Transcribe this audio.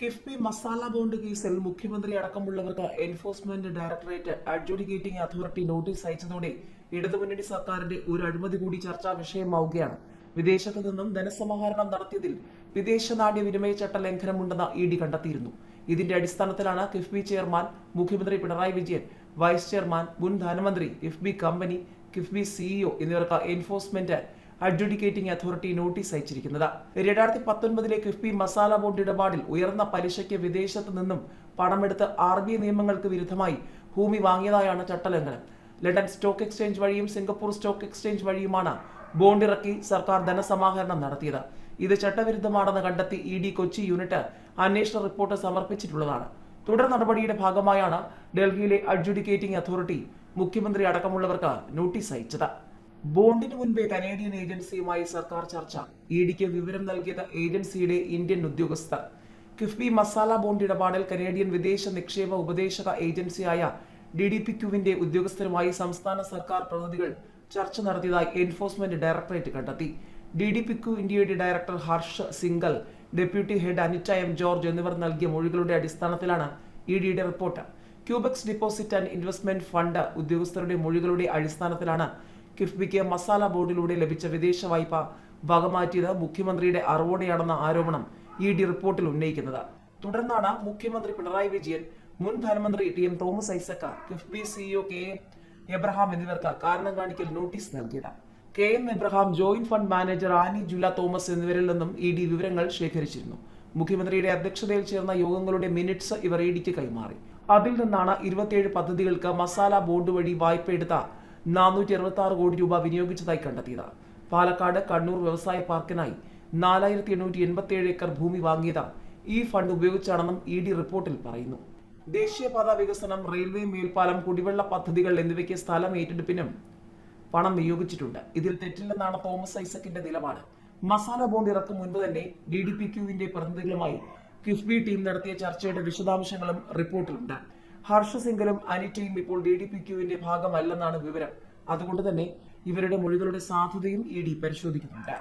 KIIFB masala bond കേസിൽ മുഖ്യമന്ത്രി അടക്കമുള്ളവർക്ക് enforcement directorate adjudicating authority notice അയച്ചതോടെ ഇടതുമുന്നണി സർക്കാരിന്റെ ഒരു അഴിമതി കൂടി ചർച്ചാ വിഷയമാവുകയാണ്. വിദേശത്ത് നിന്നും ധനസമാഹരണം നടത്തിയതിൽ വിദേശ നാണ്യ വിനിമയ ചട്ട ലംഘനമുണ്ടെന്ന് ഇ ഡി കണ്ടെത്തിയിരുന്നു. ഇതിന്റെ അടിസ്ഥാനത്തിലാണ് കിഫ്ബി ചെയർമാൻ മുഖ്യമന്ത്രി പിണറായി വിജയൻ വൈസ് ചെയർമാൻ മുൻ ധനമന്ത്രി കിഫ്ബി കമ്പനി കിഫ്ബി സിഇഒ എന്നിവർക്ക് എൻഫോഴ്സ്മെന്റ് അഡ്ജുഡിക്കേറ്റിംഗ് അതോറിറ്റി നോട്ടീസ് അയച്ചിരിക്കുന്നത്. രണ്ടായിരത്തി പത്തൊൻപതിലെ കിഫ്ബി മസാല ബോണ്ട് ഇടപാടിൽ ഉയർന്ന പലിശയ്ക്ക് വിദേശത്ത് നിന്നും പണമെടുത്ത് ആർ ബി ഐ നിയമങ്ങൾക്ക് വിരുദ്ധമായി ഭൂമി വാങ്ങിയതായാണ് ചട്ടലംഘനം. ലണ്ടൻ സ്റ്റോക്ക് എക്സ്ചേഞ്ച് വഴിയും സിംഗപ്പൂർ സ്റ്റോക്ക് എക്സ്ചേഞ്ച് വഴിയുമാണ് ബോണ്ട് ഇറക്കി സർക്കാർ ധനസമാഹരണം നടത്തിയത്. ഇത് ചട്ടവിരുദ്ധമാണെന്ന് കണ്ടെത്തി ഇ ഡി കൊച്ചി യൂണിറ്റ് അന്വേഷണ റിപ്പോർട്ട് സമർപ്പിച്ചിട്ടുള്ളതാണ്. തുടർ നടപടിയുടെ ഭാഗമായാണ് ഡൽഹിയിലെ അഡ്ജുഡിക്കേറ്റിംഗ് അതോറിറ്റി മുഖ്യമന്ത്രി അടക്കമുള്ളവർക്ക് നോട്ടീസ് അയച്ചത്. ബോണ്ടിന് മുൻപേ കനേഡിയൻ ഏജൻസിയുമായി സർക്കാർ ചർച്ച. ഇ ഡിക്ക് വിവരം നൽകിയത് ഏജൻസിയുടെ ഇന്ത്യൻ ഉദ്യോഗസ്ഥർ. കിഫ്ബി മസാല ബോണ്ട് ഇടപാടിൽ കനേഡിയൻ വിദേശ നിക്ഷേപ ഉപദേശക ഏജൻസിയായ ഡി ഡി പി ക്യുവിന്റെ ഉദ്യോഗസ്ഥരുമായി സംസ്ഥാന സർക്കാർ പ്രതിനിധികൾ ചർച്ച നടത്തിയതായി എൻഫോഴ്സ്മെന്റ് ഡയറക്ടറേറ്റ് കണ്ടെത്തി. ഡി ഡി പി ക്യു ഇന്ത്യയുടെ director Harsh Singal deputy head Anita M George എന്നിവർ നൽകിയ മൊഴികളുടെ അടിസ്ഥാനത്തിലാണ് ഇ ഡിയുടെ report. Quebec deposit and investment fund ഉദ്യോഗസ്ഥരുടെ മൊഴികളുടെ അടിസ്ഥാനത്തിലാണ് കിഫ്ബിക്ക് മസാല ബോർഡിലൂടെ ലഭിച്ച വിദേശ വായ്പ വകമാറ്റിയത് മുഖ്യമന്ത്രിയുടെ അറിവോടെയാണെന്ന ആരോപണം ഇ ഡി റിപ്പോർട്ടിൽ ഉന്നയിക്കുന്നത്. തുടർന്നാണ് മുഖ്യമന്ത്രി പിണറായി വിജയൻ മുൻ ധനമന്ത്രി T M Thomas Isaac KIIFB CEO K M Abraham എന്നിവർക്ക് കാരണം കാണിക്കൽ നോട്ടീസ് നൽകിയത്. K M Abraham joint fund manager Annie Jula Thomas എന്നിവരിൽ നിന്നും ഇ ഡി വിവരങ്ങൾ ശേഖരിച്ചിരുന്നു. മുഖ്യമന്ത്രിയുടെ അധ്യക്ഷതയിൽ ചേർന്ന യോഗങ്ങളുടെ മിനിറ്റ്സ് ഇവർ ഇ ഡിക്ക് കൈമാറി. അതിൽ നിന്നാണ് ഇരുപത്തിയേഴ് പദ്ധതികൾക്ക് മസാല ബോർഡ് വഴി വായ്പ എടുത്ത നാനൂറ്റി അറുപത്തി ആറ് കോടി രൂപ വിനിയോഗിച്ചതായി കണ്ടെത്തിയത്. പാലക്കാട് കണ്ണൂർ വ്യവസായ പാർക്കിനായി നാലായിരത്തി എണ്ണൂറ്റി എൺപത്തി ഏഴ് ഏക്കർ ഭൂമി വാങ്ങിയത് ഈ ഫണ്ട് ഉപയോഗിച്ചാണെന്നും ഇ ഡി റിപ്പോർട്ടിൽ പറയുന്നു. ദേശീയപാത വികസനം റെയിൽവേ മേൽപ്പാലം കുടിവെള്ള പദ്ധതികൾ എന്നിവയ്ക്ക് സ്ഥലം ഏറ്റെടുപ്പിനും പണം വിനിയോഗിച്ചിട്ടുണ്ട്. ഇതിൽ തെറ്റില്ലെന്നാണ് തോമസ് ഐസക്കിന്റെ നിലപാട്. മസാല ബോണ്ട് ഇറക്കും മുൻപ് തന്നെ ഡി ഡി പി ക്യുവിന്റെ പ്രതിനിധികളുമായി കിഫ്ബി ടീം നടത്തിയ ചർച്ചയുടെ വിശദാംശങ്ങളും റിപ്പോർട്ടിലുണ്ട്. ഹർഷ സിംഗലും അനിറ്റയും ഇപ്പോൾ ഡി ഡി പി ക്യുവിന്റെ ഭാഗമല്ലെന്നാണ് വിവരം. അതുകൊണ്ട് തന്നെ ഇവരുടെ മൊഴികളുടെ സാധുതയും ഇ ഡി പരിശോധിക്കുന്നുണ്ട്.